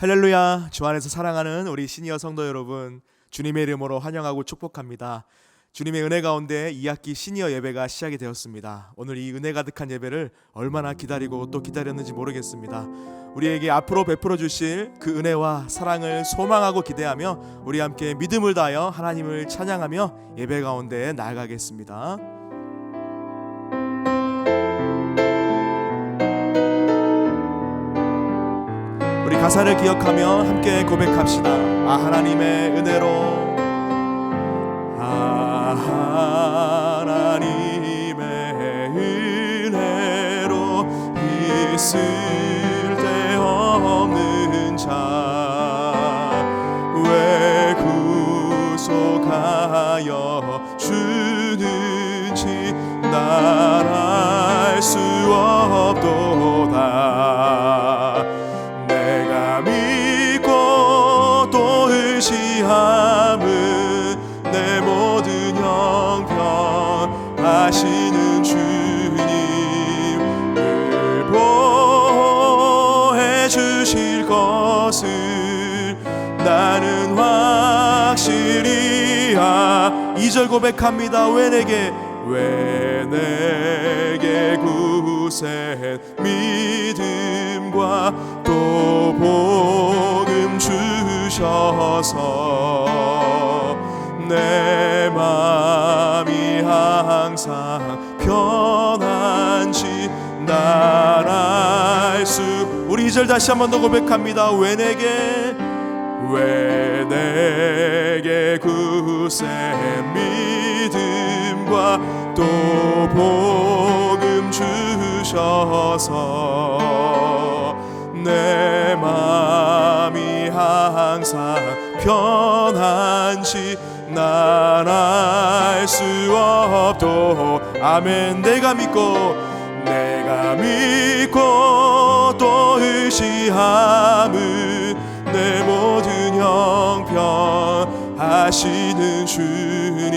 할렐루야. 주 안에서 사랑하는 우리 시니어 성도 여러분 주님의 이름으로 환영하고 축복합니다. 주님의 은혜 가운데 2학기 시니어 예배가 시작이 되었습니다. 오늘 이 은혜 가득한 예배를 얼마나 기다리고 또 기다렸는지 모르겠습니다. 우리에게 앞으로 베풀어 주실 그 은혜와 사랑을 소망하고 기대하며 우리 함께 믿음을 다하여 하나님을 찬양하며 예배 가운데 나아가겠습니다 가사를 기억하며 함께 고백합시다. 아 하나님의 은혜로 아 하나님의 은혜로 있을 데 없는 자왜 구속하여 주는지 난알수 없 3절 고백합니다. 왜 내게 왜 내게 구세 믿음과 또 복음 주셔서 내 마음이 항상 편한지 날 알 수 우리 이절 다시 한번 더 고백합니다. 왜 내게 왜 내게 구세 또 복음 주셔서 내 마음이 항상 편한지 난 알 수 없도. 아멘. 내가 믿고 내가 믿고 또 의지함은 내 모든 형편 하시는 주님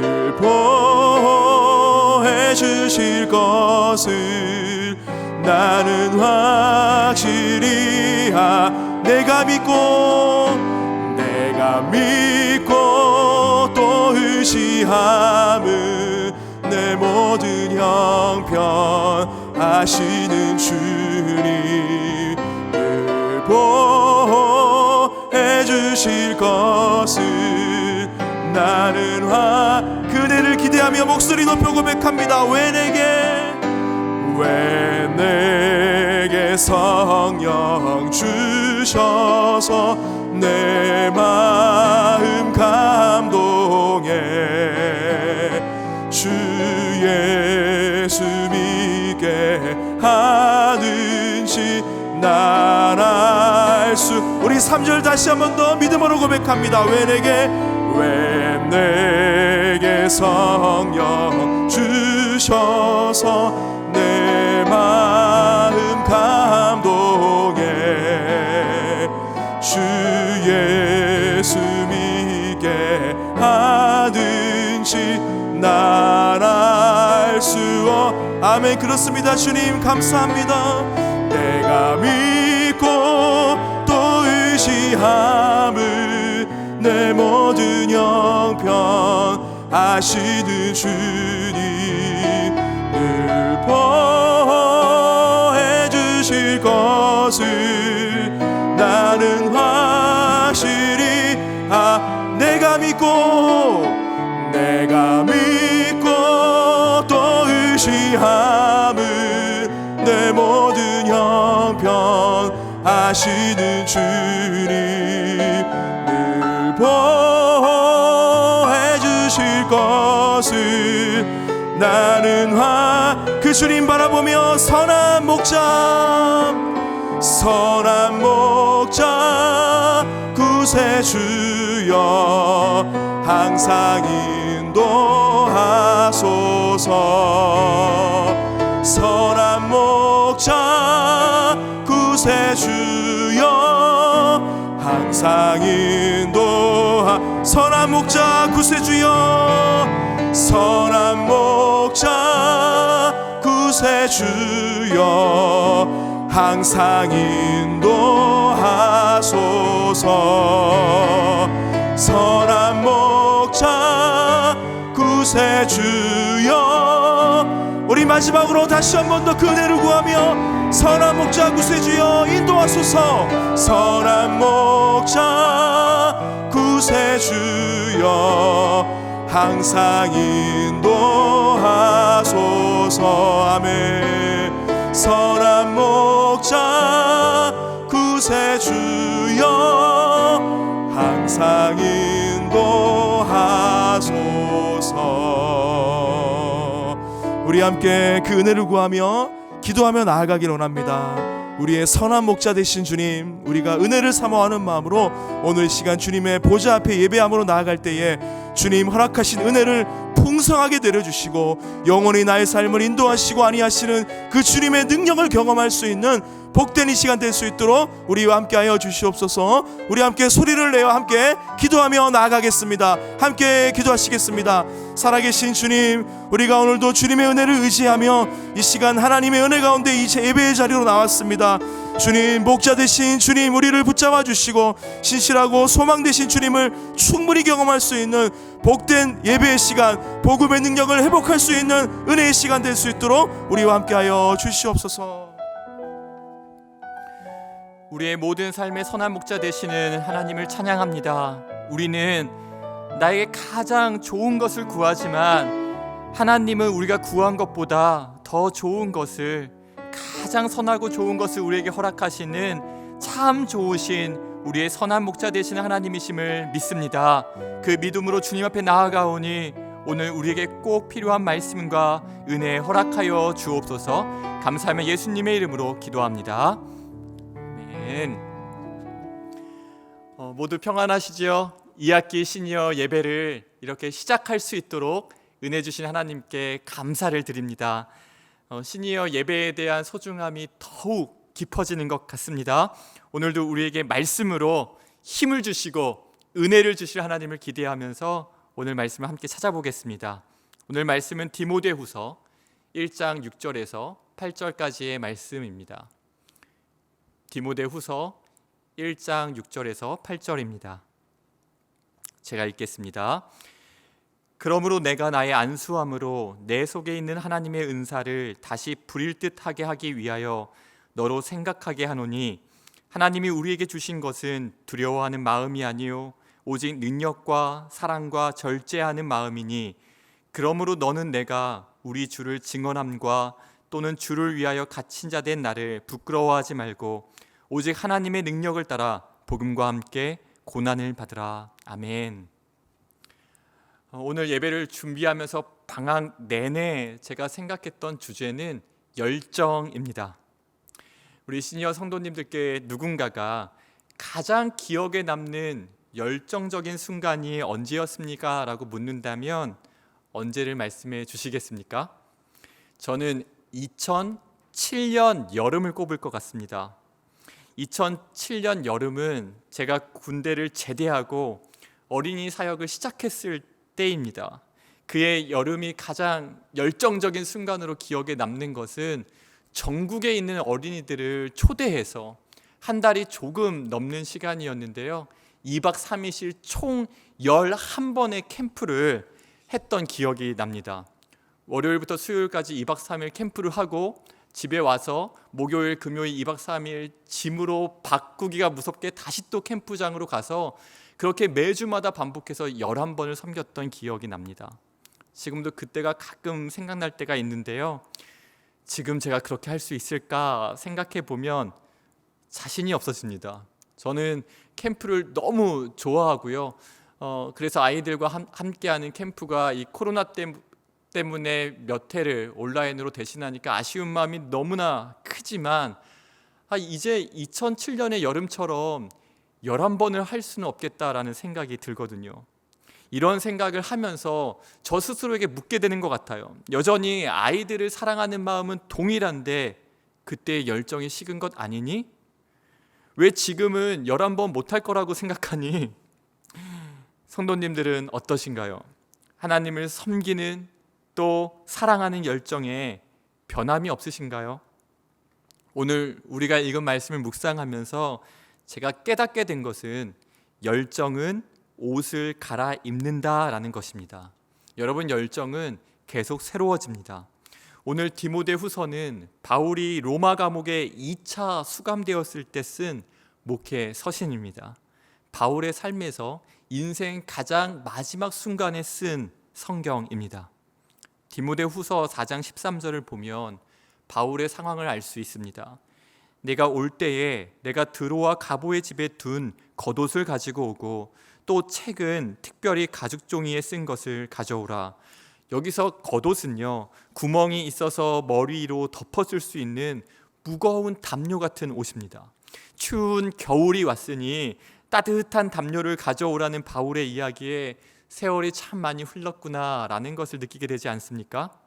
늘 보해 주실 것을 나는 확실히 아 내가 믿고 내가 믿고 또 의지함은 내 모든 형편 하시는 주님 늘 보해 주실 것을 나는 화 그대를 기대하며 목소리 높여 고백합니다. 왜 내게? 왜 내게 성령 주셔서 내 마음 감동해 주 예수 믿게 하는지 난 알 수. 우리 3절 다시 한번 더 믿음으로 고백합니다. 왜 내게 왜 내게 성령 주셔서 내 마음 감동해 주 예수 믿게 하든지 난알수 없 아멘. 그렇습니다. 주님 감사합니다. 내가 믿고 또 의지함을 내 모든 형편 아시는 주님 늘 보해 주실 것을 나는 확실히 아 내가 믿고 내가 믿고 또 의지함은 내 모든 형편 하시는 주님. 늘 보해 주실 것을 나는 화그 주님 바라보며 선한 목자 선한 목자 구세주여 항상 인도하소서. 선한 목자 구세주여 항상 인도하 선한 목자 구세주여. 선한 목자 구세주여. 항상 인도하소서. 선한 목자 구세주여. 우리 마지막으로 다시 한 번 더그 은혜를 구하며 선한 목자 구세주여 인도하소서. 선한 목자 구세주여 항상 인도하소서. 아멘. 선한 목자 구세주여 항상 인도하소서 우리 함께 그 은혜를 구하며 기도하며 나아가길 원합니다. 우리의 선한 목자 되신 주님, 우리가 은혜를 사모하는 마음으로 오늘 시간 주님의 보좌 앞에 예배함으로 나아갈 때에 주님 허락하신 은혜를 풍성하게 내려주시고 영원히 나의 삶을 인도하시고 아니하시는 그 주님의 능력을 경험할 수 있는 복된 이 시간 될 수 있도록 우리와 함께하여 주시옵소서. 우리 함께 소리를 내어 함께 기도하며 나아가겠습니다. 함께 기도하시겠습니다. 살아계신 주님, 우리가 오늘도 주님의 은혜를 의지하며 이 시간 하나님의 은혜 가운데 이 예배의 자리로 나왔습니다. 주님 목자 되신 주님 우리를 붙잡아 주시고 신실하고 소망 되신 주님을 충분히 경험할 수 있는 복된 예배의 시간 복음의 능력을 회복할 수 있는 은혜의 시간 될 수 있도록 우리와 함께하여 주시옵소서. 우리의 모든 삶의 선한 목자 되시는 하나님을 찬양합니다. 우리는 나에게 가장 좋은 것을 구하지만 하나님은 우리가 구한 것보다 더 좋은 것을 가장 선하고 좋은 것을 우리에게 허락하시는 참 좋으신 우리의 선한 목자 되시는 하나님이심을 믿습니다. 그 믿음으로 주님 앞에 나아가오니 오늘 우리에게 꼭 필요한 말씀과 은혜 허락하여 주옵소서. 감사하며 예수님의 이름으로 기도합니다. 아멘. 어, 모두 평안하시지요? 2학기 시니어 예배를 이렇게 시작할 수 있도록 은혜 주신 하나님께 감사를 드립니다. 어, 시니어 예배에 대한 소중함이 더욱 깊어지는 것 같습니다. 오늘도 우리에게 말씀으로 힘을 주시고 은혜를 주실 하나님을 기대하면서 오늘 말씀을 함께 찾아보겠습니다. 오늘 말씀은 디모데후서 1장 6절에서 8절까지의 말씀입니다. 디모데후서 1장 6절에서 8절입니다. 제가 읽겠습니다. 그러므로 내가 나의 안수함으로 내 속에 있는 하나님의 은사를 다시 부릴 듯하게 하기 위하여 너로 생각하게 하노니 하나님이 우리에게 주신 것은 두려워하는 마음이 아니요 오직 능력과 사랑과 절제하는 마음이니 그러므로 너는 내가 우리 주를 증언함과 또는 주를 위하여 갇힌 자 된 나를 부끄러워하지 말고 오직 하나님의 능력을 따라 복음과 함께 고난을 받으라. 아멘. 어, 오늘 예배를 준비하면서 방학 내내 제가 생각했던 주제는 열정입니다. 우리 시니어 성도님들께 누군가가 가장 기억에 남는 열정적인 순간이 언제였습니까? 라고 묻는다면 언제를 말씀해 주시겠습니까? 저는 2007년 여름을 꼽을 것 같습니다. 2007년 여름은 제가 군대를 제대하고 어린이 사역을 시작했을 때입니다. 그의 여름이 가장 열정적인 순간으로 기억에 남는 것은 전국에 있는 어린이들을 초대해서 한 달이 조금 넘는 시간이었는데요. 2박 3일씩 총 11번의 캠프를 했던 기억이 납니다. 월요일부터 수요일까지 2박 3일 캠프를 하고 집에 와서 목요일, 금요일 2박 3일 짐으로 바꾸기가 무섭게 다시 또 캠프장으로 가서 그렇게 매주마다 반복해서 11번을 섬겼던 기억이 납니다. 지금도 그때가 가끔 생각날 때가 있는데요. 지금 제가 그렇게 할 수 있을까 생각해 보면 자신이 없어집니다. 저는 캠프를 너무 좋아하고요. 어, 그래서 아이들과 함, 함께하는 캠프가 이 코로나 때, 때문에 몇 회를 온라인으로 대신하니까 아쉬운 마음이 너무나 크지만 아, 이제 2007년의 여름처럼 11번을 할 수는 없겠다라는 생각이 들거든요. 이런 생각을 하면서 저 스스로에게 묻게 되는 것 같아요. 여전히 아이들을 사랑하는 마음은 동일한데 그때의 열정이 식은 것 아니니? 왜 지금은 11번 못할 거라고 생각하니? 성도님들은 어떠신가요? 하나님을 섬기는 또 사랑하는 열정에 변함이 없으신가요? 오늘 우리가 읽은 말씀을 묵상하면서 제가 깨닫게 된 것은 열정은 옷을 갈아입는다라는 것입니다. 여러분 열정은 계속 새로워집니다. 오늘 디모데 후서는 바울이 로마 감옥에 2차 수감되었을 때 쓴 목회 서신입니다. 바울의 삶에서 인생 가장 마지막 순간에 쓴 성경입니다. 디모데 후서 4장 13절을 보면 바울의 상황을 알 수 있습니다. 내가 올 때에 내가 드로와 가보의 집에 둔 겉옷을 가지고 오고 또 책은 특별히 가죽 종이에 쓴 것을 가져오라. 여기서 겉옷은요 구멍이 있어서 머리 위로 덮어줄 수 있는 무거운 담요 같은 옷입니다. 추운 겨울이 왔으니 따뜻한 담요를 가져오라는 바울의 이야기에 세월이 참 많이 흘렀구나라는 것을 느끼게 되지 않습니까?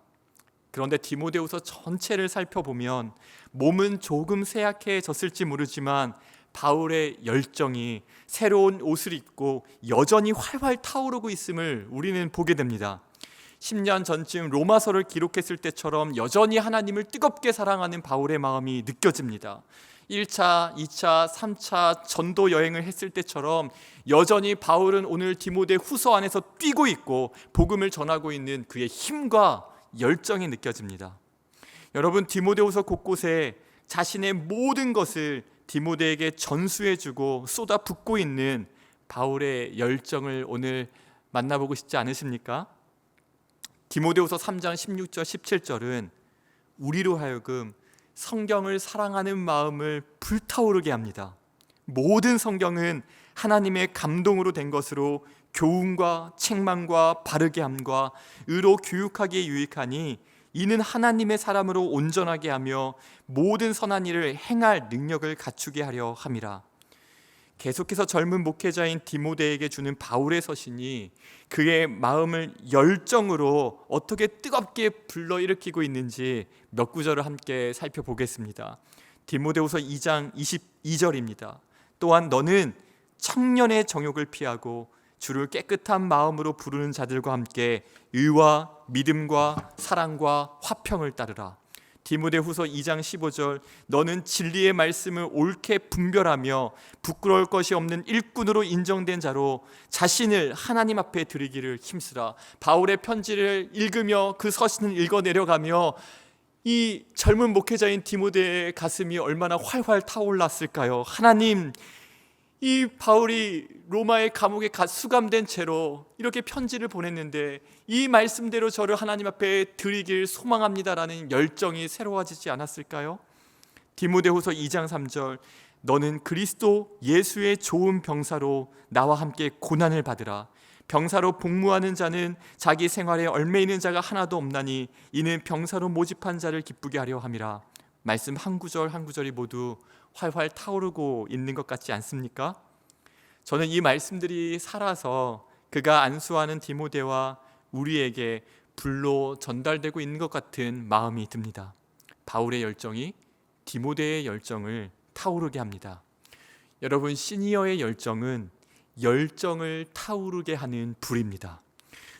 그런데 디모데후서 전체를 살펴보면 몸은 조금 쇠약해졌을지 모르지만 바울의 열정이 새로운 옷을 입고 여전히 활활 타오르고 있음을 우리는 보게 됩니다. 10년 전쯤 로마서를 기록했을 때처럼 여전히 하나님을 뜨겁게 사랑하는 바울의 마음이 느껴집니다. 1차, 2차, 3차 전도 여행을 했을 때처럼 여전히 바울은 오늘 디모데 후서 안에서 뛰고 있고 복음을 전하고 있는 그의 힘과 열정이 느껴집니다. 여러분 디모데후서 곳곳에 자신의 모든 것을 디모데에게 전수해 주고 쏟아 붓고 있는 바울의 열정을 오늘 만나보고 싶지 않으십니까? 디모데후서 3장 16절 17절은 우리로 하여금 성경을 사랑하는 마음을 불타오르게 합니다. 모든 성경은 하나님의 감동으로 된 것으로 교훈과 책망과 바르게 함과 의로 교육하기에 유익하니 이는 하나님의 사람으로 온전하게 하며 모든 선한 일을 행할 능력을 갖추게 하려 함이라. 계속해서 젊은 목회자인 디모데에게 주는 바울의 서신이 그의 마음을 열정으로 어떻게 뜨겁게 불러일으키고 있는지 몇 구절을 함께 살펴보겠습니다. 디모데후서 2장 22절입니다. 또한 너는 청년의 정욕을 피하고 주를 깨끗한 마음으로 부르는 자들과 함께 의와 믿음과 사랑과 화평을 따르라. 디모데후서 2장 15절 너는 진리의 말씀을 옳게 분별하며 부끄러울 것이 없는 일꾼으로 인정된 자로 자신을 하나님 앞에 드리기를 힘쓰라. 바울의 편지를 읽으며 그 서신을 읽어 내려가며 이 젊은 목회자인 디모데의 가슴이 얼마나 활활 타올랐을까요? 하나님 이 바울이 로마의 감옥에 가 수감된 채로 이렇게 편지를 보냈는데 이 말씀대로 저를 하나님 앞에 드리길 소망합니다라는 열정이 새로워지지 않았을까요? 디모데후서 2장 3절 너는 그리스도 예수의 좋은 병사로 나와 함께 고난을 받으라 병사로 복무하는 자는 자기 생활에 얽매이는 자가 하나도 없나니 이는 병사로 모집한 자를 기쁘게 하려 함이라 말씀 한 구절 한 구절이 모두 활활 타오르고 있는 것 같지 않습니까? 저는 이 말씀들이 살아서 그가 안수하는 디모데와 우리에게 불로 전달되고 있는 것 같은 마음이 듭니다. 바울의 열정이 디모데의 열정을 타오르게 합니다. 여러분 시니어의 열정은 열정을 타오르게 하는 불입니다.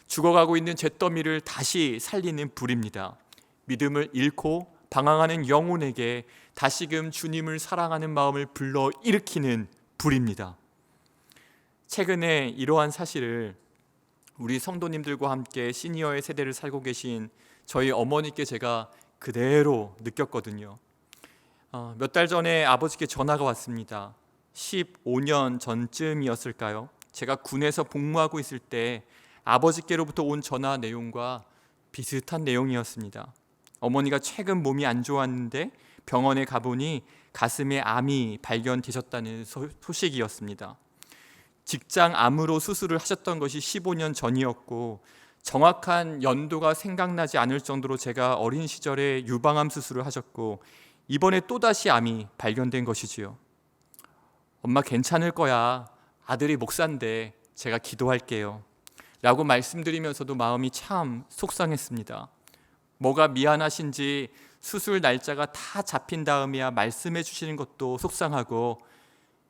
죽어가고 있는 잿더미를 다시 살리는 불입니다. 믿음을 잃고 방황하는 영혼에게 다시금 주님을 사랑하는 마음을 불러 일으키는 불입니다. 최근에 이러한 사실을 우리 성도님들과 함께 시니어의 세대를 살고 계신 저희 어머니께 제가 그대로 느꼈거든요. 어, 몇달 전에 아버지께 전화가 왔습니다. 15년 전쯤이었을까요? 제가 군에서 복무하고 있을 때 아버지께로부터 온 전화 내용과 비슷한 내용이었습니다. 어머니가 최근 몸이 안 좋았는데 병원에 가보니 가슴에 암이 발견되셨다는 소, 소식이었습니다. 직장 암으로 수술을 하셨던 것이 15년 전이었고 정확한 연도가 생각나지 않을 정도로 제가 어린 시절에 유방암 수술을 하셨고 이번에 또다시 암이 발견된 것이지요. 엄마 괜찮을 거야. 아들이 목사인데 제가 기도할게요. 라고 말씀드리면서도 마음이 참 속상했습니다. 뭐가 미안하신지 수술 날짜가 다 잡힌 다음이야 말씀해 주시는 것도 속상하고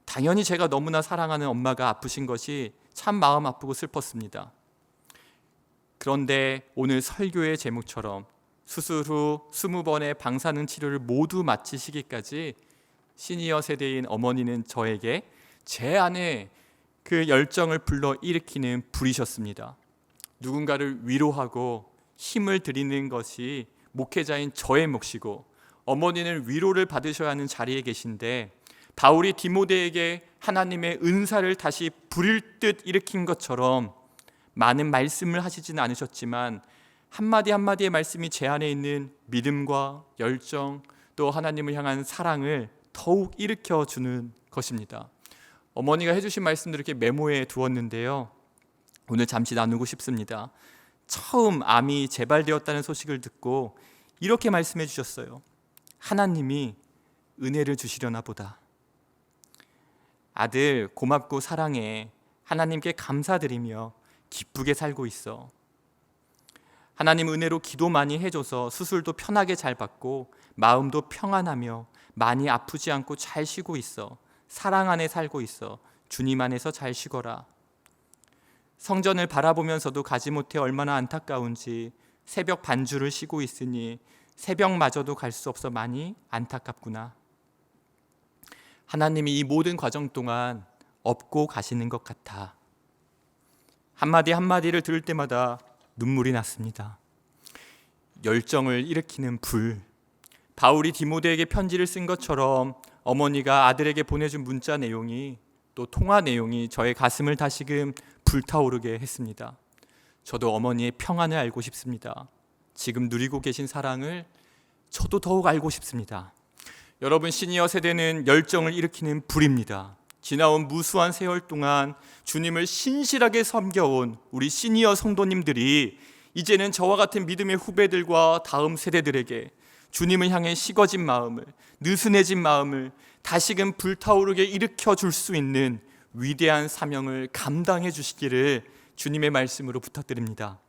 당연히 제가 너무나 사랑하는 엄마가 아프신 것이 참 마음 아프고 슬펐습니다. 그런데 오늘 설교의 제목처럼 수술 후 20번의 방사능 치료를 모두 마치시기까지 시니어 세대인 어머니는 저에게 제 안에 그 열정을 불러 일으키는 불이셨습니다. 누군가를 위로하고 힘을 드리는 것이 목회자인 저의 몫이고 어머니는 위로를 받으셔야 하는 자리에 계신데 바울이 디모데에게 하나님의 은사를 다시 부릴 듯 일으킨 것처럼 많은 말씀을 하시지는 않으셨지만 한마디 한마디의 말씀이 제 안에 있는 믿음과 열정 또 하나님을 향한 사랑을 더욱 일으켜 주는 것입니다. 어머니가 해주신 말씀들을 이렇게 메모해 두었는데요. 오늘 잠시 나누고 싶습니다. 처음 암이 재발되었다는 소식을 듣고 이렇게 말씀해 주셨어요. 하나님이 은혜를 주시려나 보다. 아들 고맙고 사랑해. 하나님께 감사드리며 기쁘게 살고 있어. 하나님 은혜로 기도 많이 해줘서 수술도 편하게 잘 받고 마음도 평안하며 많이 아프지 않고 잘 쉬고 있어. 사랑 안에 살고 있어. 주님 안에서 잘 쉬거라. 성전을 바라보면서도 가지 못해 얼마나 안타까운지 새벽 반주를 쉬고 있으니 새벽마저도 갈 수 없어 많이 안타깝구나. 하나님이 이 모든 과정 동안 업고 가시는 것 같아. 한마디 한마디를 들을 때마다 눈물이 났습니다. 열정을 일으키는 불. 바울이 디모데에게 편지를 쓴 것처럼 어머니가 아들에게 보내준 문자 내용이 또 통화 내용이 저의 가슴을 다시금 불타오르게 했습니다. 저도 어머니의 평안을 알고 싶습니다. 지금 누리고 계신 사랑을 저도 더욱 알고 싶습니다. 여러분 시니어 세대는 열정을 일으키는 불입니다. 지나온 무수한 세월 동안 주님을 신실하게 섬겨온 우리 시니어 성도님들이 이제는 저와 같은 믿음의 후배들과 다음 세대들에게 주님을 향해 식어진 마음을 느슨해진 마음을 다시금 불타오르게 일으켜 줄 수 있는 위대한 사명을 감당해 주시기를 주님의 말씀으로 부탁드립니다.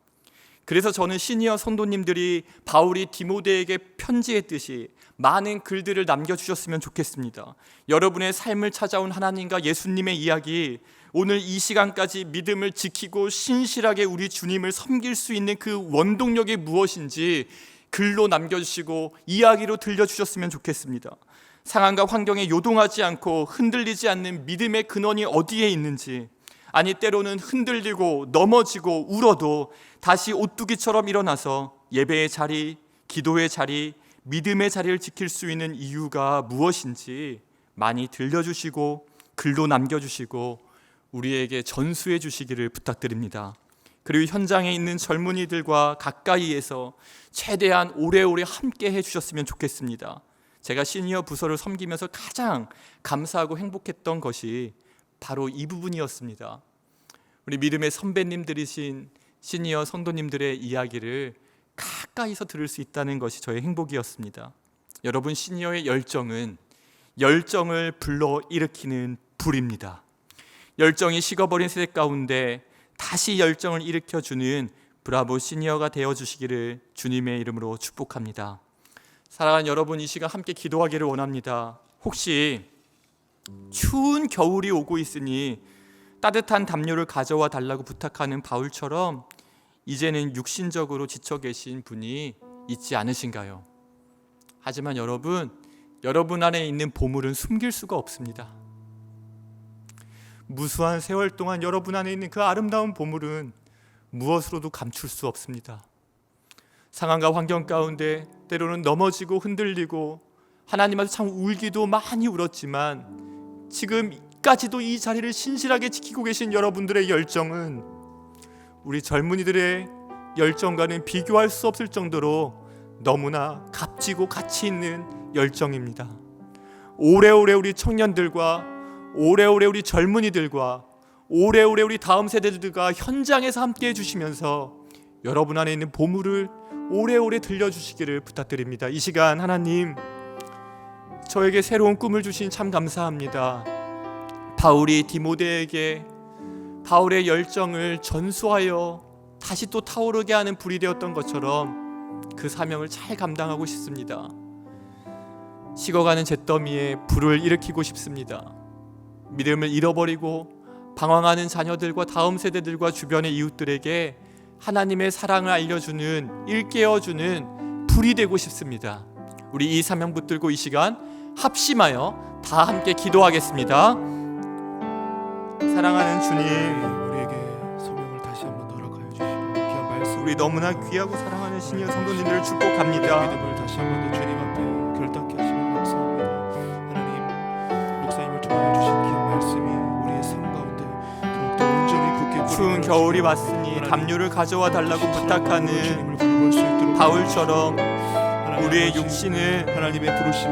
그래서 저는 시니어 성도님들이 바울이 디모데에게 편지했듯이 많은 글들을 남겨주셨으면 좋겠습니다. 여러분의 삶을 찾아온 하나님과 예수님의 이야기, 오늘 이 시간까지 믿음을 지키고 신실하게 우리 주님을 섬길 수 있는 그 원동력이 무엇인지 글로 남겨주시고 이야기로 들려주셨으면 좋겠습니다. 상황과 환경에 요동하지 않고 흔들리지 않는 믿음의 근원이 어디에 있는지, 아니 때로는 흔들리고 넘어지고 울어도 다시 오뚜기처럼 일어나서 예배의 자리, 기도의 자리, 믿음의 자리를 지킬 수 있는 이유가 무엇인지 많이 들려주시고 글로 남겨주시고 우리에게 전수해 주시기를 부탁드립니다. 그리고 현장에 있는 젊은이들과 가까이에서 최대한 오래오래 함께 해주셨으면 좋겠습니다. 제가 시니어 부서를 섬기면서 가장 감사하고 행복했던 것이 바로 이 부분이었습니다. 우리 믿음의 선배님들이신 시니어 선도님들의 이야기를 가까이서 들을 수 있다는 것이 저의 행복이었습니다. 여러분 시니어의 열정은 열정을 불러 일으키는 불입니다. 열정이 식어버린 세대 가운데 다시 열정을 일으켜 주는 브라보 시니어가 되어 주시기를 주님의 이름으로 축복합니다. 사랑하는 여러분 이 시간 함께 기도하기를 원합니다. 혹시 추운 겨울이 오고 있으니 따뜻한 담요를 가져와 달라고 부탁하는 바울처럼 이제는 육신적으로 지쳐 계신 분이 있지 않으신가요? 하지만 여러분, 여러분 안에 있는 보물은 숨길 수가 없습니다. 무수한 세월 동안 여러분 안에 있는 그 아름다운 보물은 무엇으로도 감출 수 없습니다. 상황과 환경 가운데 때로는 넘어지고 흔들리고 하나님한테 참 울기도 많이 울었지만 지금까지도 이 자리를 신실하게 지키고 계신 여러분들의 열정은 우리 젊은이들의 열정과는 비교할 수 없을 정도로 너무나 값지고 가치 있는 열정입니다. 오래오래 우리 청년들과 오래오래 우리 젊은이들과 오래오래 우리 다음 세대들과 현장에서 함께 해주시면서 여러분 안에 있는 보물을 오래오래 들려주시기를 부탁드립니다. 이 시간 하나님 저에게 새로운 꿈을 주신 참 감사합니다. 바울이 디모데에게 바울의 열정을 전수하여 다시 또 타오르게 하는 불이 되었던 것처럼 그 사명을 잘 감당하고 싶습니다. 식어가는 잿더미에 불을 일으키고 싶습니다. 믿음을 잃어버리고 방황하는 자녀들과 다음 세대들과 주변의 이웃들에게 하나님의 사랑을 알려주는 일깨워주는 불이 되고 싶습니다. 우리 이 사명 붙들고 이 시간 합심하여 다 함께 기도하겠습니다. 사랑하는 주님, 우리에게 소명을 다시 한번 허락하여 주시고 귀한 말씀 우리 너무나 귀하고 사랑하는 신여 성도님들을 축복합니다. 믿음을 다시 한번 더 주님 앞에 결단케 하시면 감사합니다. 하나님 목사님을 통하여 주신 귀한 말씀이 우리의 삶 가운데 더욱더 온전히 굳게 추운 뿌리를 겨울이 하나님, 담요를 가져와 달라고 부탁하는 바울처럼 우리의 육신을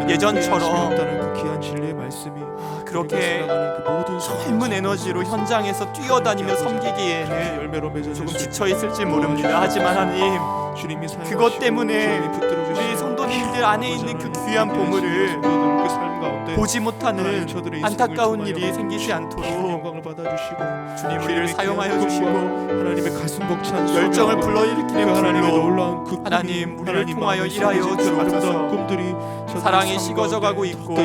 예전처럼 그 말씀이 그렇게 살아가는 그 젊은 에너지로 현장에서 뛰어다니며 섬기기에는 조금 수 지쳐 있을지 모릅니다. 하지만 하나님 그것 때문에 우리 성도님들 안에 있는 그 귀한 보물을 보지 못하는 안타까운 일이 생기지 않도록 주님 우리를 사용하여 주시고 하나님의 가슴 벅찬 열정을 불러일으키는 그 하나님의 놀라운 그 하나님, 우리를 통하여 일하여 그 주옵소서. 꿈들이 사랑이 삶 식어져 가운데 가고 있고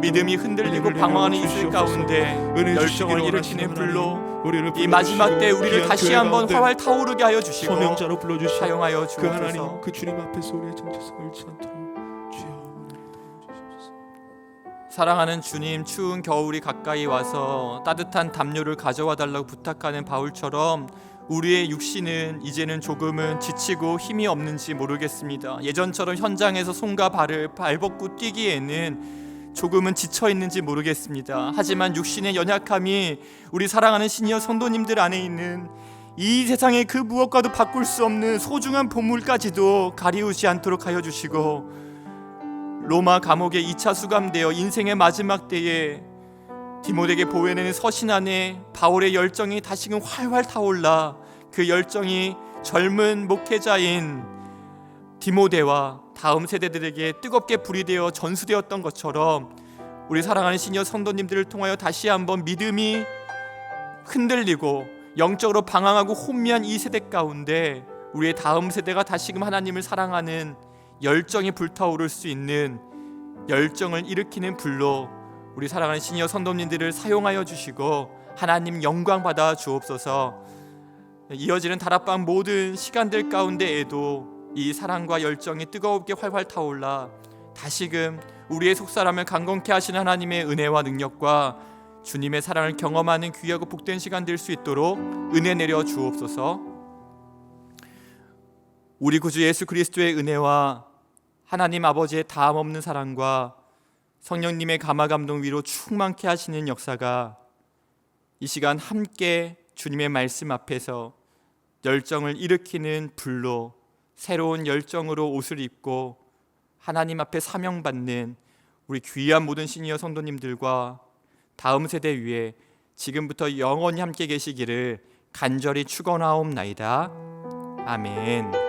믿음이 흔들리고 방황하는 주시옵소서. 가운데 열정을 일으키는 불로 이 마지막 때 우리를 다시 한번 활활 타오르게 하여 주시고 소명자로 불러주시고 사용하여 그 하나님 주옵소서. 그 주님 앞에서 우리의 정체성을 잃지 않도록 사랑하는 주님, 추운 겨울이 가까이 와서 따뜻한 담요를 가져와 달라고 부탁하는 바울처럼 우리의 육신은 이제는 조금은 지치고 힘이 없는지 모르겠습니다. 예전처럼 현장에서 손과 발을 발벗고 뛰기에는 조금은 지쳐 있는지 모르겠습니다. 하지만 육신의 연약함이 우리 사랑하는 시니어 성도님들 안에 있는 이 세상의 그 무엇과도 바꿀 수 없는 소중한 보물까지도 가리우지 않도록 하여 주시고 로마 감옥에 2차 수감되어 인생의 마지막 때에 디모데에게 보여내는 서신 안에 바울의 열정이 다시금 활활 타올라 그 열정이 젊은 목회자인 디모데와 다음 세대들에게 뜨겁게 불이 되어 전수되었던 것처럼 우리 사랑하는 시니어 성도님들을 통하여 다시 한번 믿음이 흔들리고 영적으로 방황하고 혼미한 이 세대 가운데 우리의 다음 세대가 다시금 하나님을 사랑하는 열정이 불타오를 수 있는 열정을 일으키는 불로 우리 사랑하는 시니어 선도님들을 사용하여 주시고 하나님 영광 받아 주옵소서. 이어지는 다락방 모든 시간들 가운데에도 이 사랑과 열정이 뜨겁게 활활 타올라 다시금 우리의 속사람을 강건케 하시는 하나님의 은혜와 능력과 주님의 사랑을 경험하는 귀하고 복된 시간 될 수 있도록 은혜 내려 주옵소서. 우리 구주 예수 그리스도의 은혜와 하나님 아버지의 다함 없는 사랑과 성령님의 감화 감동 위로 충만케 하시는 역사가 이 시간 함께 주님의 말씀 앞에서 열정을 일으키는 불로 새로운 열정으로 옷을 입고 하나님 앞에 사명받는 우리 귀한 모든 시니어 성도님들과 다음 세대 위에 지금부터 영원히 함께 계시기를 간절히 축원하옵나이다. 아멘.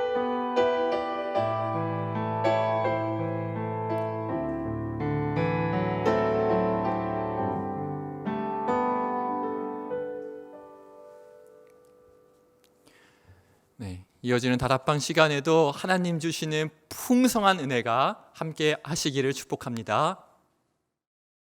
이어지는 다락방 시간에도 하나님 주시는 풍성한 은혜가 함께 하시기를 축복합니다.